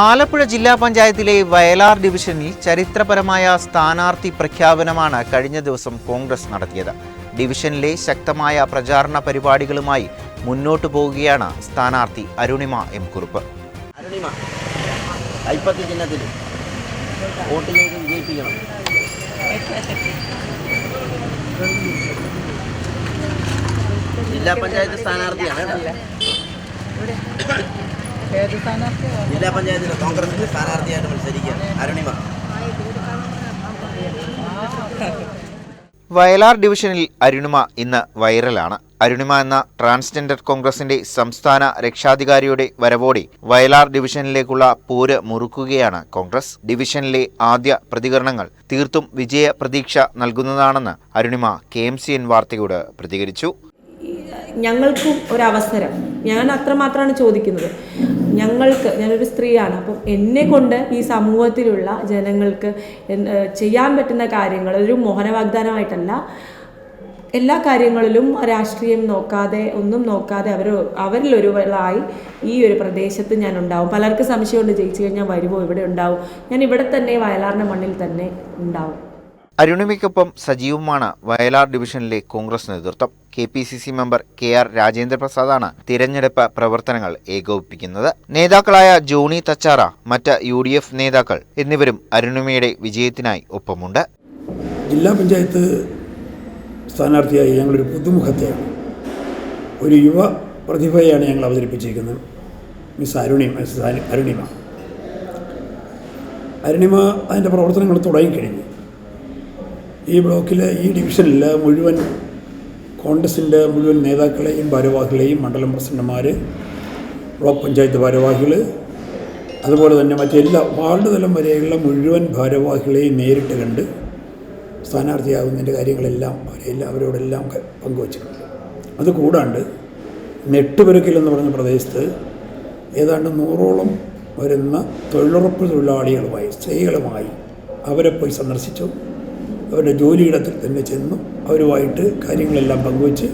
ആലപ്പുഴ ജില്ലാ പഞ്ചായത്തിലെ വയലാർ ഡിവിഷനിൽ ചരിത്രപരമായ സ്ഥാനാർത്ഥി പ്രഖ്യാപനമാണ് കഴിഞ്ഞ ദിവസം കോൺഗ്രസ് നടത്തിയത്. ഡിവിഷനിലെ ശക്തമായ പ്രചാരണ പരിപാടികളുമായി മുന്നോട്ടു പോവുകയാണ് സ്ഥാനാർത്ഥി അരുണിമ എം കുറുപ്പ്. അരുണിമ കൈപ്പത്തി ചിഹ്നത്തിൽ വോട്ട് ചെയ്ത് വിജയിപ്പിക്കണം ജില്ലാ പഞ്ചായത്ത് സ്ഥാനാർത്ഥിയാണ്. ജില്ലാ പഞ്ചായത്തിലെ കോൺഗ്രസിന്റെ സ്ഥാനാർത്ഥിയായിട്ട് മത്സരിക്കുകയാണ്. അരുണിമ. വയലാർ ഡിവിഷനിൽ അരുണിമ ഇന്ന് വൈറലാണ്. അരുണിമ എന്ന ട്രാൻസ്ജെൻഡർ കോൺഗ്രസിന്റെ സംസ്ഥാന രക്ഷാധികാരിയുടെ വരവോടെ വയലാർ ഡിവിഷനിലേക്കുള്ള പോര് മുറുക്കുകയാണ് കോൺഗ്രസ്. ഡിവിഷനിലെ ആദ്യ പ്രതികരണങ്ങൾ തീർത്തും വിജയ പ്രതീക്ഷ നൽകുന്നതാണെന്ന് Arunima K M C N വാർത്തയോട് പ്രതികരിച്ചു. ഞങ്ങൾക്കും ഒരവസരം ഞാൻ അത്രമാത്രമാണ് ചോദിക്കുന്നത്. ഞങ്ങൾക്ക് ഞാനൊരു സ്ത്രീയാണ് അപ്പം എന്നെ കൊണ്ട് ഈ സമൂഹത്തിലുള്ള ജനങ്ങൾക്ക് ചെയ്യാൻ പറ്റുന്ന കാര്യങ്ങൾ ഒരു മോഹന വാഗ്ദാനമായിട്ടല്ല. എല്ലാ കാര്യങ്ങളിലും രാഷ്ട്രീയം നോക്കാതെ ഒന്നും നോക്കാതെ അവർ അവരിലൊരുവളായി ഈ ഒരു പ്രദേശത്ത് ഞാൻ ഉണ്ടാവും. പലർക്കും സംശയമുണ്ട് ജയിച്ചു കഴിഞ്ഞാൽ വരുമോ ഇവിടെ ഉണ്ടാവും. ഞാൻ ഇവിടെ തന്നെ വയലാറിന്റെ മണ്ണിൽ തന്നെ ഉണ്ടാവും. അരുണിമയ്ക്കൊപ്പം സജീവമാണ് വയലാർ ഡിവിഷനിലെ കോൺഗ്രസ് നേതൃത്വം. K P C C member K R രാജേന്ദ്രപ്രസാദാണ് തിരഞ്ഞെടുപ്പ് പ്രവർത്തനങ്ങൾ ഏകോപിപ്പിക്കുന്നത്. നേതാക്കളായ ജോണി തച്ചാറ മറ്റ് യു ഡി എഫ് നേതാക്കൾ എന്നിവരും അരുണിമയുടെ വിജയത്തിനായി ഒപ്പമുണ്ട്. ജില്ലാ പഞ്ചായത്ത് സ്ഥാനാർത്ഥിയായി ഞങ്ങളൊരു പുതുമുഖത്തെയാണ്. ഒരു യുവ പ്രതിഭയാണ് ഞങ്ങൾ അവതരിപ്പിച്ചിരിക്കുന്നത്. മിസ് അരുണിമ മിസ് അരു- അരുണിമ. അരുണിമ അതിന്റെ പ്രവർത്തനങ്ങൾ തുടങ്ങിക്കഴിഞ്ഞു. ഈ ബ്ലോക്കിലെ ഈ ഡിവിഷനിൽ മുഴുവൻ കോൺഗ്രസിന്റെ മുഴുവൻ നേതാക്കളെയും ഭാരവാഹികളെയും മണ്ഡലം പ്രസിഡന്റുമാർ ബ്ലോക്ക് പഞ്ചായത്ത് ഭാരവാഹികൾ അതുപോലെ തന്നെ മറ്റെല്ലാ വാർഡ് തലം വരെയുള്ള മുഴുവൻ ഭാരവാഹികളെയും നേരിട്ട് കണ്ട് സ്ഥാനാർത്ഥിയാകുന്നതിന്റെ കാര്യങ്ങളെല്ലാം അവരെല്ലാം അവരോടെല്ലാം പങ്കുവച്ചിട്ടുണ്ട്. അത് കൂടാണ്ട് നെട്ടുപെരുക്കൽ എന്ന് പറഞ്ഞ പ്രദേശത്ത് ഏതാണ്ട് നൂറോളം വരുന്ന തൊഴിലുറപ്പ് തൊഴിലാളികളുമായി സ്ത്രീകളുമായി അവരെ പോയി സന്ദർശിച്ചു. അവരുടെ ജോലിയിടത്തിൽ തന്നെ ചെന്നു അവരുമായിട്ട് കാര്യങ്ങളെല്ലാം പങ്കുവച്ച്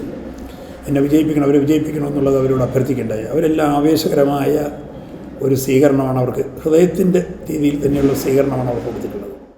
എന്നെ വിജയിപ്പിക്കണം അവരെ വിജയിപ്പിക്കണം എന്നുള്ളത് അവരോട് അഭ്യർത്ഥിക്കേണ്ടായി. അവരെല്ലാം ആവേശകരമായ ഒരു സ്വീകരണമാണ് അവർക്ക്. ഹൃദയത്തിന്റെ രീതിയിൽ തന്നെയുള്ള സ്വീകരണമാണ് അവർ കൊടുത്തിട്ടുള്ളത്.